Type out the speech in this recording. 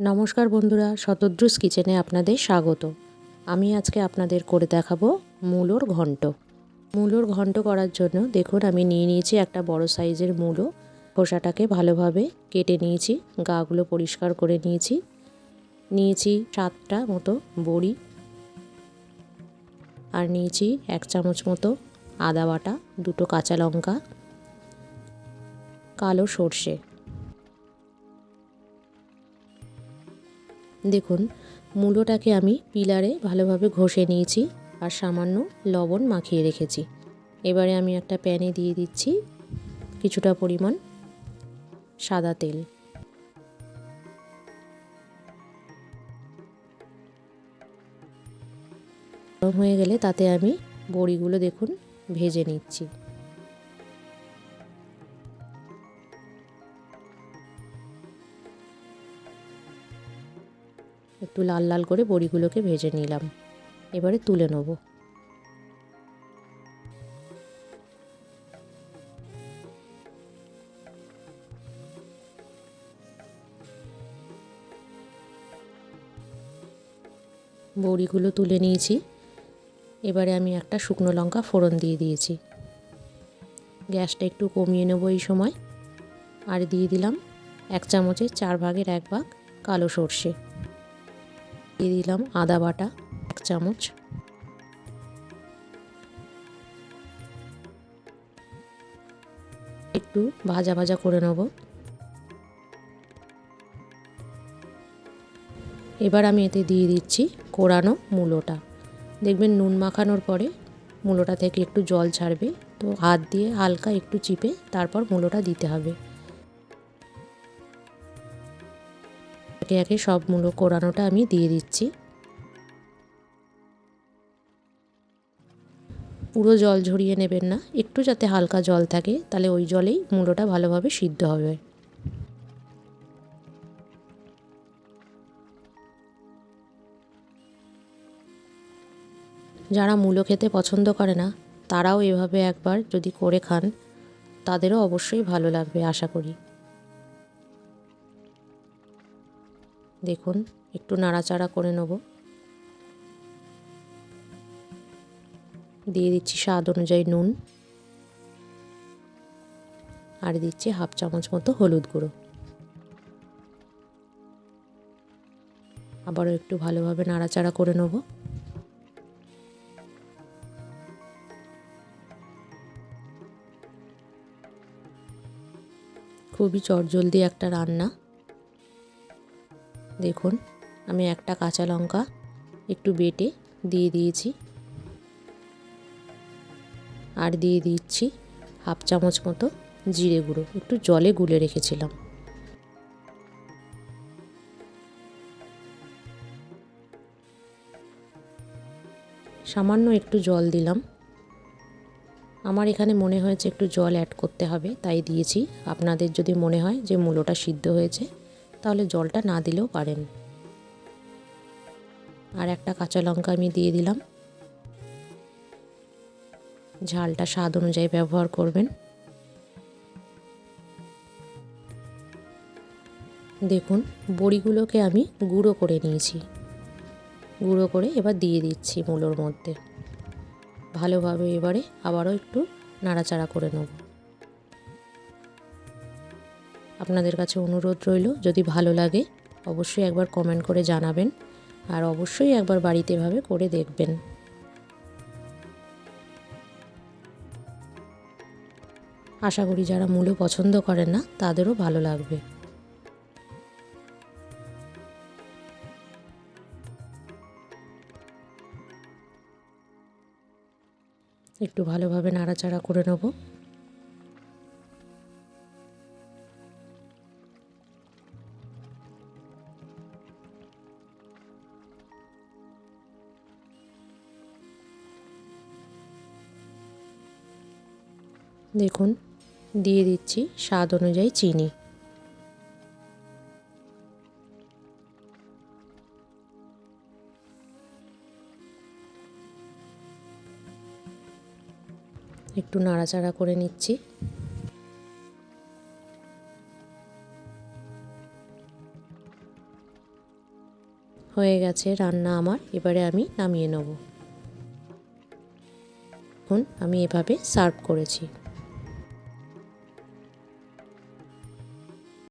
নমস্কার বন্ধুরা, শতদ্রুস কিচেনে আপনাদের স্বাগত। আমি আজকে আপনাদের করে দেখাবো মূলোর ঘন্ট। মূলোর ঘন্ট করার জন্য দেখুন, আমি নিয়ে নিয়েছি একটা বড় সাইজের মূলো। খোসাটাকে ভালোভাবে কেটে নিয়েছি, গাগুলো পরিষ্কার করে নিয়েছি। নিয়েছি সাতটা মতো বড়ি আর নিয়েছি এক চামচ মতো আদা বাটা, দুটো কাঁচা লঙ্কা, কালো সর্ষে। দেখুন, মূলোটাকে আমি পিলারে ভালোভাবে ঘষে নিয়েছি আর সামান্য লবণ মাখিয়ে রেখেছি। এবারে আমি একটা প্যানে দিয়ে দিচ্ছি কিছুটা পরিমাণ সাদা তেল। গরম হয়ে গেলে তাতে আমি বড়িগুলো দেখুন, ভেজে নিচ্ছি। একটু লাল লাল করে বড়িগুলোকে ভেজে নিলাম। এবারে তুলে নেব। বড়িগুলো তুলে নিয়েছি। এবারে আমি একটা শুকনো লঙ্কা ফোড়ন দিয়ে দিয়েছি। গ্যাসটা একটু কমিয়ে নেব এই সময়। আর দিয়ে দিলাম এক চামচের চার ভাগের এক ভাগ কালো সর্ষে। দিয়ে দিলাম আদা বাটা, এক চামচ। একটু ভাজা ভাজা করে নেব। এবার আমি এতে দিয়ে দিচ্ছি কোরানো মূলোটা। দেখবেন নুন মাখানোর পরে মূলোটা থেকে একটু জল ছাড়বে, তো হাত দিয়ে হালকা একটু চিপে তারপর মূলোটা দিতে হবে। একে একে সব মূলো কোরানোটা আমি দিয়ে দিচ্ছি। পুরো জল ঝরিয়ে নেবেন না, একটু যাতে হালকা জল থাকে, তাহলে ওই জলেই মূলোটা ভালোভাবে সিদ্ধ হবে। যারা মূলো খেতে পছন্দ করে না, তারাও এভাবে একবার যদি করে খান, তাদেরও অবশ্যই ভালো লাগবে, আশা করি। দেখুন, একটু নাড়াচাড়া করে নেব। দিয়ে দিচ্ছি স্বাদ অনুযায়ী নুন। আর দিচ্ছি হাফ চামচ মতো হলুদ গুঁড়ো। আবারও একটু ভালোভাবে নাড়াচাড়া করে নেব। খুবই চটজলদি একটা রান্না। দেখুন, আমি একটা কাঁচা লঙ্কা একটু বেটে দিয়ে দিয়েছি। আর দিয়ে দিচ্ছি হাফ চামচ মতো জিরে গুঁড়ো, একটু জলে গুলে রেখেছিলাম। সামান্য একটু জল দিলাম। আমার এখানে মনে হয়েছে একটু জল অ্যাড করতে হবে, তাই দিয়েছি। আপনাদের যদি মনে হয় যে মূলোটা সিদ্ধ হয়েছে তাহলে জলটা না দিলেও পারেন। আর একটা কাঁচা লঙ্কা আমি দিয়ে দিলাম। ঝালটা স্বাদ অনুযায়ী ব্যবহার করবেন। দেখুন, বড়িগুলোকে আমি গুঁড়ো করে নিয়েছি। গুঁড়ো করে এবার দিয়ে দিচ্ছি মূলোর মধ্যে। ভালোভাবে এবারে আবারও একটু নাড়াচাড়া করে নেব। আপনাদের কাছে অনুরোধ রইল, যদি ভালো লাগে, অবশ্যই একবার কমেন্ট করে জানাবেন আর অবশ্যই একবার বাড়িতে এভাবে করে দেখবেন। আশা করি যারা মূলো পছন্দ করেন না, তাদেরও ভালো লাগবে। একটু ভালোভাবে নাড়াচাড়া করে নেব। দেখুন, দিয়ে দিচ্ছি স্বাদ অনুযায়ী চিনি। একটু নাড়াচাড়া করে নিচ্ছি। হয়ে গেছে রান্না আমার, এবারে আমি নামিয়ে নেব। এখন আমি এভাবে সার্ভ করেছি।